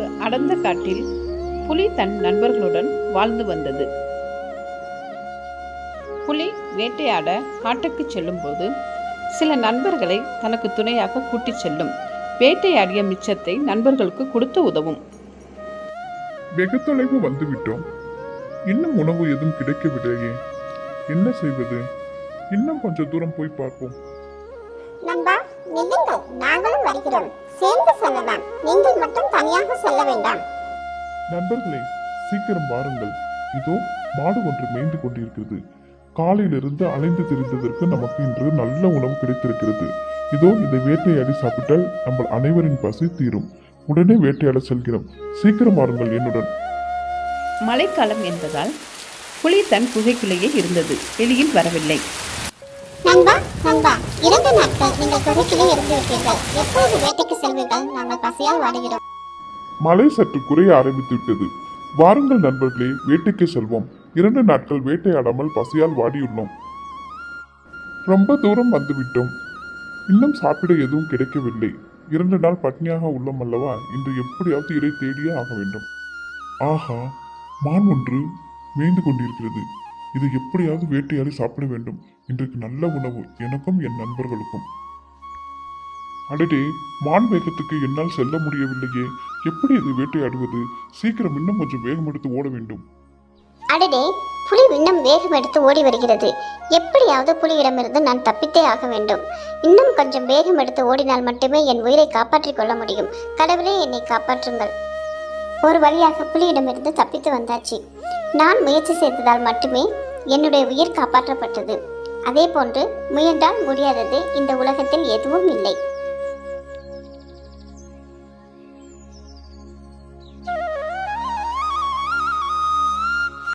மலைக்காட்டில் புலி தன் நண்பர்களுடன் வாழ்ந்து வந்தது. புலி வேட்டையாட காட்டுக்கு செல்லும்போது சில நண்பர்களை தனக்கு துணையாக கூட்டிச் செல்லும். வேட்டையாடிய மிச்சத்தை நண்பர்களுக்கு கொடுத்து உதவும். வெகு தொலைவு வந்துவிட்டோம். இன்னும் உணவு எதுவும் கிடைக்கவில்லையே. என்ன செய்வது? இன்னும் கொஞ்சம் தூரம் போய் பார்ப்போம். நண்பா நில்லுங்கள். நாங்களும் வருகிறோம். சேர்ந்து செல்லலாம். நீங்கள் மட்டும் தனியாக செல்ல வேண்டாம். நண்பர்களே சீக்கிரம் வாருங்கள். இதோ மாடு ஒன்று மேய்ந்து கொண்டிருக்கிறது. காலையிலிருந்து அலைந்து திரிந்ததற்கு நமக்கு இன்று நல்ல உணவு கிடைத்திருக்கிறது. இதோ இதை வேட்டையாடி சாப்பிட்டால் நம்ம அனைவரின் பசி தீரும். உடனே வேட்டையாட செல்கிறோம். சீக்கிரம் வாருங்கள் என்னுடன். மழைக்காலம் என்பதால் புலி தன் குகைக்குள்ளேயே இருந்தது. வெளியில் வரவில்லை. நண்பா நண்பா இரண்டு நாட்கள் நீங்கள் குகைக்கிலே இருந்து விட்டீர்கள். எப்போது செல்வீர்கள். நாங்கள் பசியால் வாடுகிறோம். மழை சற்று குறைய ஆரம்பித்து விட்டது வாருங்கள் நண்பர்களே வேட்டைக்கு செல்வோம். இரண்டு நாட்கள் வேட்டையாடாமல் பசியால் வாடியுள்ளோம். ரொம்ப தூரம் வந்துவிட்டோம். இன்னும் சாப்பிட எதுவும் கிடைக்கவில்லை. இரண்டு நாள் பட்னியாக உள்ளோம் அல்லவா? இன்று எப்படியாவது இறை தேடியே ஆக வேண்டும். ஆஹா மான் ஒன்று மேய்ந்து கொண்டிருக்கிறது. இது எப்படியாவது வேட்டையாடி சாப்பிட வேண்டும். இன்றைக்கு நல்ல உணவு. எனக்கும் என் நண்பர்களுக்கும். அடடே மான் வேகத்துக்கு என்னால் செல்ல முடியவில்லையே. எப்படி இதை வேட்டையாடுவது? சீக்கிரம் இன்னும் கொஞ்சம் வேகம் எடுத்து ஓட வேண்டும். அடடே புலி இன்னும் வேகம் எடுத்து ஓடி வருகிறது. எப்படியாவது புலியிடமிருந்து நான் தப்பித்தே ஆக வேண்டும். இன்னும் கொஞ்சம் வேகம் எடுத்து ஓடினால் மட்டுமே என் உயிரை காப்பாற்றிக் கொள்ள முடியும். கடவுளே என்னை காப்பாற்றுங்கள். ஒரு வழியாக புலியிடமிருந்து தப்பித்து வந்தாச்சு. நான் முயற்சி செய்ததால் மட்டுமே என்னுடைய உயிர் காப்பாற்றப்பட்டது. அதே போன்று முயன்றால் முடியாதது இந்த உலகத்தில் எதுவும் இல்லை.